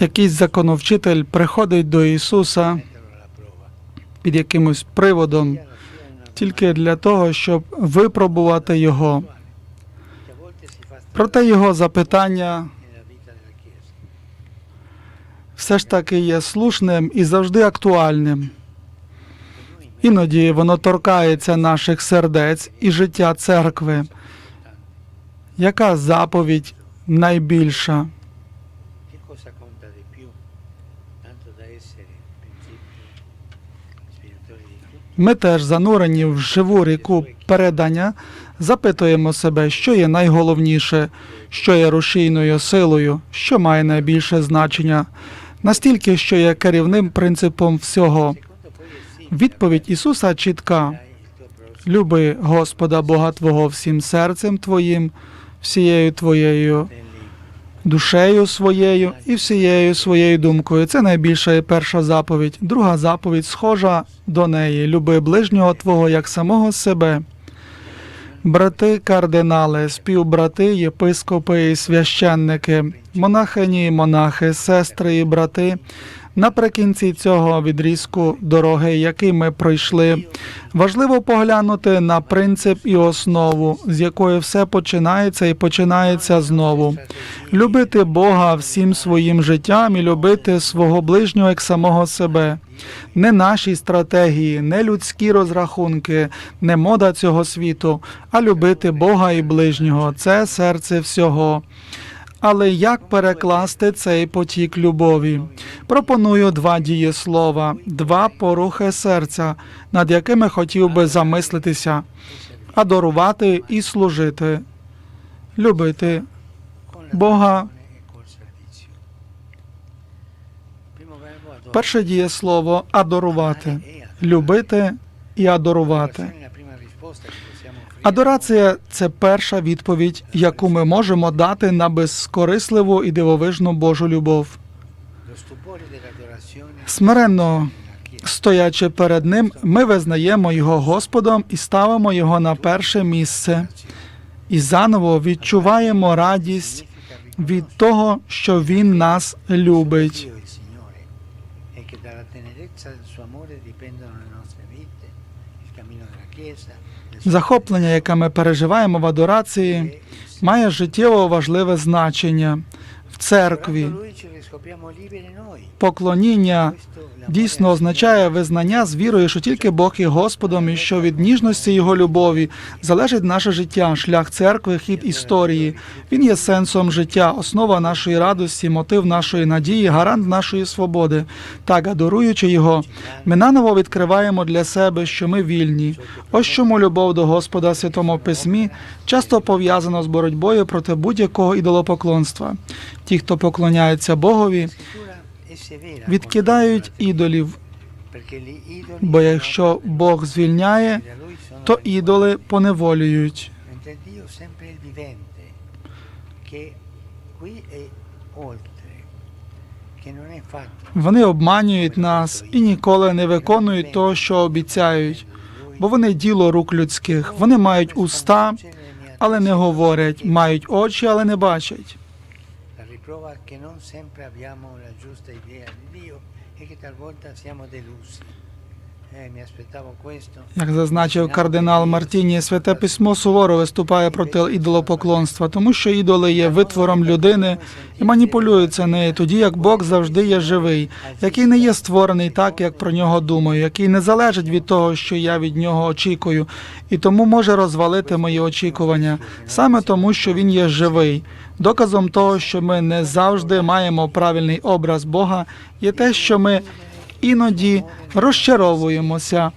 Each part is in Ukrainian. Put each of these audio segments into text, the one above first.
Якийсь законовчитель приходить до Ісуса під якимось приводом тільки для того, щоб випробувати його. Проте його запитання все ж таки є слушним і завжди актуальним. Іноді воно торкається наших сердець і життя церкви. Яка заповідь найбільша? Ми теж занурені в живу ріку передання, запитуємо себе, що є найголовніше, що є рушійною силою, що має найбільше значення, настільки, що є керівним принципом всього. Відповідь Ісуса чітка: люби Господа Бога Твого всім серцем Твоїм, всією Твоєю душею своєю і всією своєю думкою. Це найбільша і перша заповідь. Друга заповідь схожа до неї: люби ближнього Твого як самого себе. Брати кардинали, співбрати, єпископи і священники, монахині монахи, сестри і брати. Наприкінці цього відрізку дороги, який ми пройшли, важливо поглянути на принцип і основу, з якої все починається і починається знову. Любити Бога всім своїм життям і любити свого ближнього як самого себе. Не наші стратегії, не людські розрахунки, не мода цього світу, а любити Бога і ближнього це серце всього. Але як перекласти цей потік любові? Пропоную два дієслова, два порухи серця, над якими хотів би замислитися, адорувати і служити, любити Бога. Перше дієслово адорувати, любити і адорувати. Адорація це перша відповідь, яку ми можемо дати на безкорисливу і дивовижну Божу любов. Смиренно стоячи перед ним, ми визнаємо його Господом і ставимо його на перше місце. І заново відчуваємо радість від того, що він нас любить. Захоплення, яке ми переживаємо в адорації, має життєво важливе значення в церкві. Поклоніння дійсно означає визнання з вірою, що тільки Бог є Господом, і що від ніжності його любові залежить наше життя, шлях церкви, хід історії. Він є сенсом життя, основа нашої радості, мотив нашої надії, гарант нашої свободи. Так, адоруючи його, ми наново відкриваємо для себе, що ми вільні. Ось чому любов до Господа Святому Письмі часто пов'язана з боротьбою проти будь-якого ідолопоклонства. Ті, хто поклоняється Богові, відкидають ідолів. Бо якщо Бог звільняє, то ідоли поневолюють. Вони обманюють нас і ніколи не виконують того, що обіцяють, бо вони діло рук людських. Вони мають уста, але не говорять, мають очі, але не бачать. La riprova che non sempre abbiamo la giusta idea di Dio e che talvolta siamo delusi. Як зазначив кардинал Мартіні, святе письмо суворо виступає проти ідолопоклонства, тому що ідоли є витвором людини і маніпулюються нею, тоді як Бог завжди є живий, який не є створений так, як про нього думаю, який не залежить від того, що я від нього очікую, і тому може розвалити мої очікування, саме тому, що він є живий. Доказом того, що ми не завжди маємо правильний образ Бога, є те, що ми іноді розчаровуємося.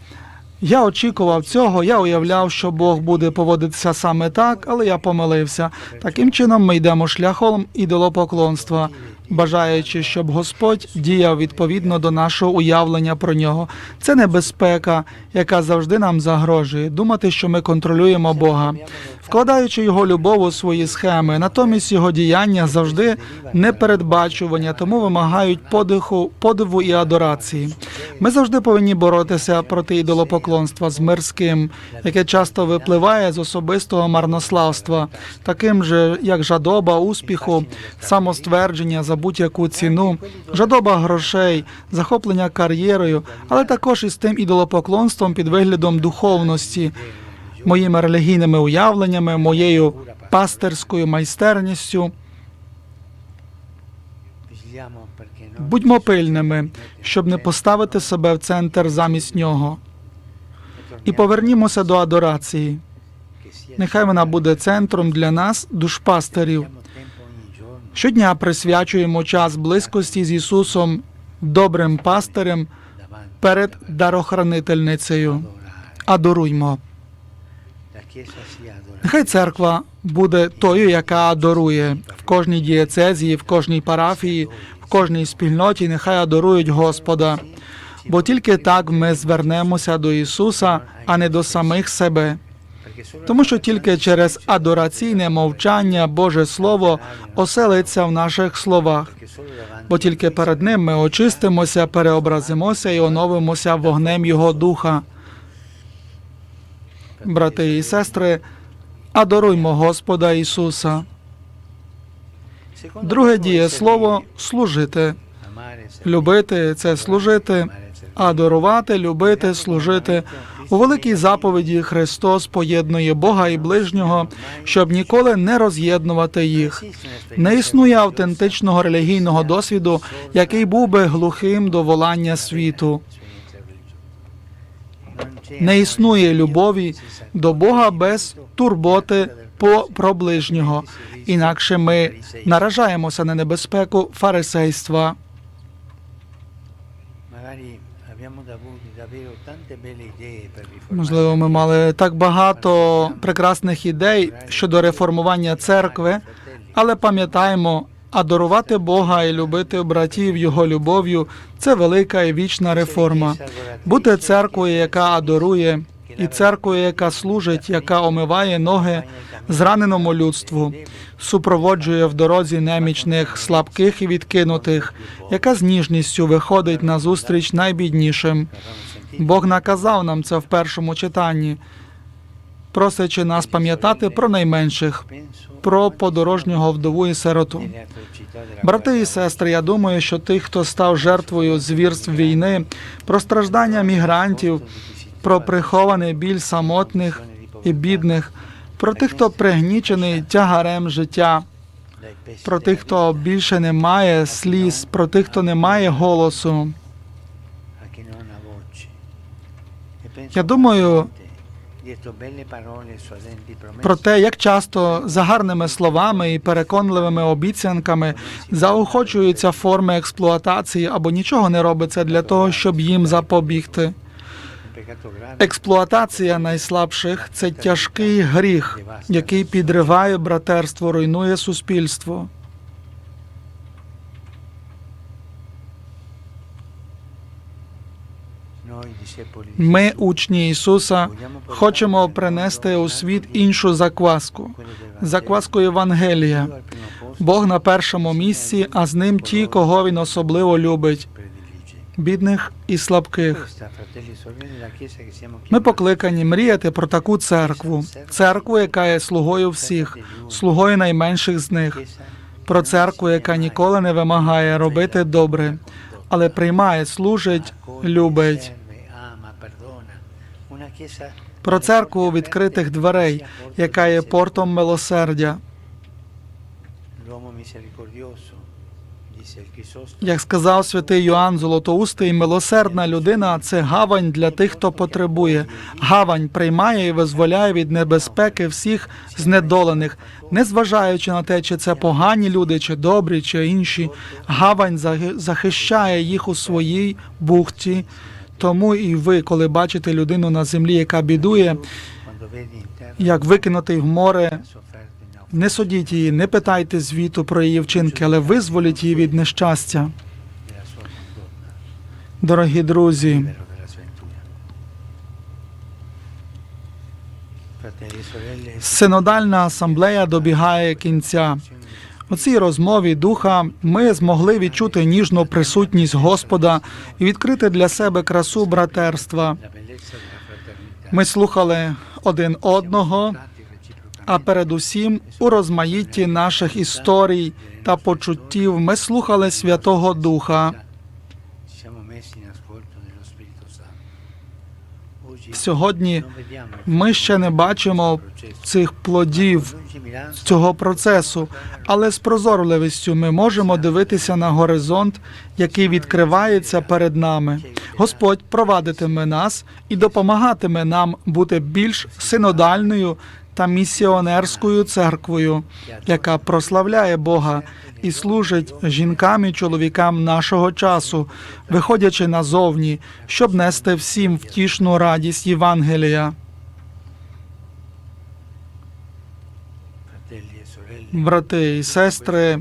Я очікував цього, я уявляв, що Бог буде поводитися саме так, але я помилився. Таким чином ми йдемо шляхом ідолопоклонства, бажаючи, щоб Господь діяв відповідно до нашого уявлення про нього. Це небезпека, яка завжди нам загрожує. Думати, що ми контролюємо Бога, вкладаючи його любов у свої схеми. Натомість його діяння завжди непередбачування, тому вимагають подиху, подиву і адорації. Ми завжди повинні боротися проти ідолопоклонства з мирським, яке часто випливає з особистого марнославства, таким же як жадоба успіху, самоствердження за будь-яку ціну, жадоба грошей, захоплення кар'єрою, але також із тим ідолопоклонством під виглядом духовності, моїми релігійними уявленнями, моєю пастерською майстерністю. Будьмо пильними, щоб не поставити себе в центр замість нього. І повернімося до адорації. Нехай вона буде центром для нас, душпастерів. Щодня присвячуємо час близькості з Ісусом, добрим пастирем перед дарохранительницею. Адоруймо. Нехай церква буде тою, яка адорує в кожній дієцезії, в кожній парафії, в кожній спільноті. Нехай адорують Господа. Бо тільки так ми звернемося до Ісуса, а не до самих себе. Тому що тільки через адораційне мовчання Боже Слово оселиться в наших словах, бо тільки перед ним ми очистимося, переобразимося і оновимося вогнем Його Духа. Брати і сестри, адоруймо Господа Ісуса. Друге дієслово служити. Любити це служити, адорувати, любити, служити. У великій заповіді Христос поєднує Бога і ближнього, щоб ніколи не роз'єднувати їх. Не існує автентичного релігійного досвіду, який був би глухим до волання світу. Не існує любові до Бога без турботи по про ближнього. Інакше ми наражаємося на небезпеку фарисейства. Можливо, ми мали так багато прекрасних ідей щодо реформування церкви, але пам'ятаємо, адорувати Бога і любити братів Його любов'ю це велика і вічна реформа. Бути церквою, яка адорує, і церквою, яка служить, яка омиває ноги зраненому людству, супроводжує в дорозі немічних, слабких і відкинутих, яка з ніжністю виходить на зустріч найбіднішим. Бог наказав нам це в першому читанні, просячи нас пам'ятати про найменших, про подорожнього вдову і сироту. Брати і сестри, я думаю, що тих, хто став жертвою звірств війни, про страждання мігрантів, про прихований біль самотних і бідних, про тих, хто пригнічений тягарем життя, про тих, хто більше не має сліз, про тих, хто не має голосу. Я думаю про те, як часто за гарними словами і переконливими обіцянками заохочуються форми експлуатації або нічого не робиться для того, щоб їм запобігти. Експлуатація найслабших це тяжкий гріх, який підриває братерство, руйнує суспільство. Ми, учні Ісуса, хочемо принести у світ іншу закваску, закваску Євангелія. Бог на першому місці, а з ним ті, кого він особливо любить, бідних і слабких. Ми покликані мріяти про таку церкву, церкву, яка є слугою всіх, слугою найменших з них, про церкву, яка ніколи не вимагає робити добре, але приймає, служить, любить. Про церкву відкритих дверей, яка є портом милосердя. Як сказав святий Йоанн Золотоустий, милосердна людина це гавань для тих, хто потребує. Гавань приймає і визволяє від небезпеки всіх знедолених, незважаючи на те, чи це погані люди, чи добрі, чи інші. Гавань захищає їх у своїй бухті. Тому і ви, коли бачите людину на землі, яка бідує, як викинутий в море, не судіть її, не питайте звіту про її вчинки, але визволіть її від нещастя. Дорогі друзі, синодальна асамблея добігає кінця. У цій розмові духа ми змогли відчути ніжну присутність Господа і відкрити для себе красу братерства. Ми слухали один одного, а передусім у розмаїтті наших історій та почуттів ми слухали Святого Духа. Сьогодні ми ще не бачимо цих плодів цього процесу, але з прозорливістю ми можемо дивитися на горизонт, який відкривається перед нами. Господь провадитиме нас і допомагатиме нам бути більш синодальною та місіонерською церквою, яка прославляє Бога і служить жінкам і чоловікам нашого часу, виходячи назовні, щоб нести всім втішну радість Євангелія. Брати і сестри,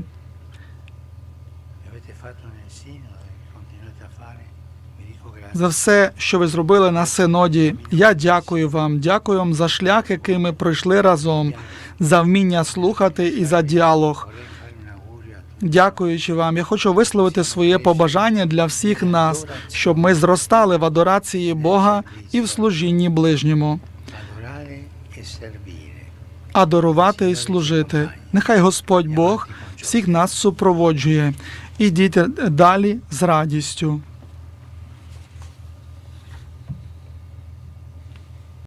за все, що ви зробили на синоді. Я дякую вам, дякую вам за шлях, який ми пройшли разом, за вміння слухати і за діалог. Дякуючи вам, я хочу висловити своє побажання для всіх нас, щоб ми зростали в адорації Бога і в служінні ближньому, адорувати і служити. Нехай Господь Бог всіх нас супроводжує. Ідіть далі з радістю.